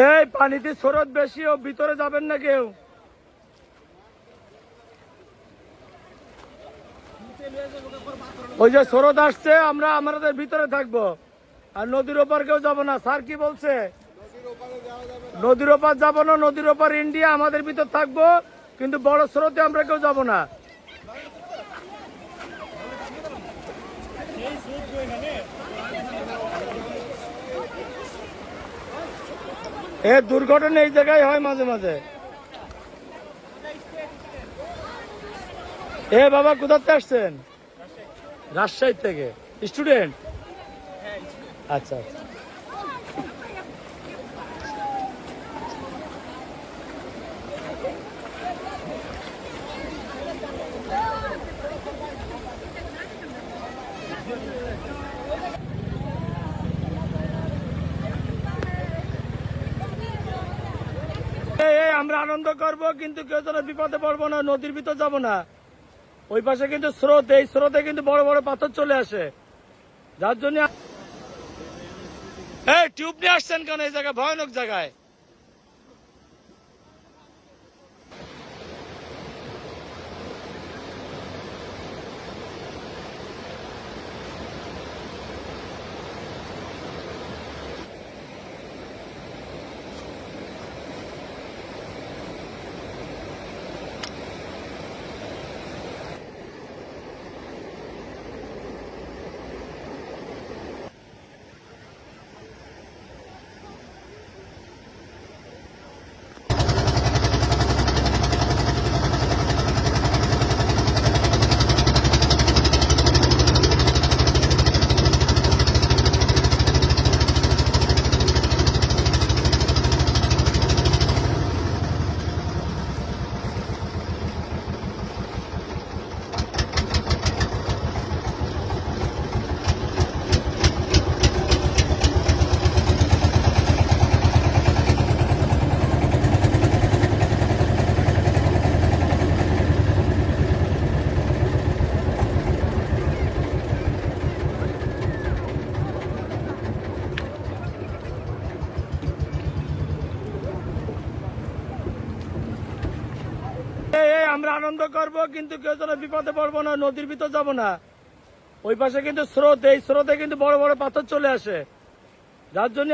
এই, পানিতে স্রোত বেশি, ও ভিতরে যাবেন না কেউ। ওই যে স্রোত আসছে, আমরা আমাদের ভিতরে থাকব। আর নদীর ওপার কেউ যাব না। স্যার কি বলছে? নদীর ওপার যাব না, নদীর ওপার ইন্ডিয়া আমাদের ভিতর থাকব, কিন্তু বড় স্রোতে আমরা কেউ যাব না। এ দুর্ঘটনা এই জায়গায় হয় মাঝে মাঝে। এ বাবা, কোথাতে আসছেন? রাজশাহী থেকে। স্টুডেন্ট? আচ্ছা আচ্ছা এই, এই, আমরা আনন্দ করব, কিন্তু কেউ যেন বিপদে পড়ব না, নদীর ভিতর যাব না। ওই পাশে কিন্তু স্রোত, এই স্রোতে কিন্তু বড় বড় পাথর চলে আসে। যার জন্য টিউব নিয়ে আসছেন কেন এই জায়গায়? ভয়ানক জায়গায় এই, এই, আমরা আনন্দ করব, কিন্তু কেউ যেন বিপদে পড়ব না, নদীর ভিতর যাব না। ওই পাশে কিন্তু স্রোত, এই স্রোতে কিন্তু বড় বড় পাথর চলে আসে। যার জন্য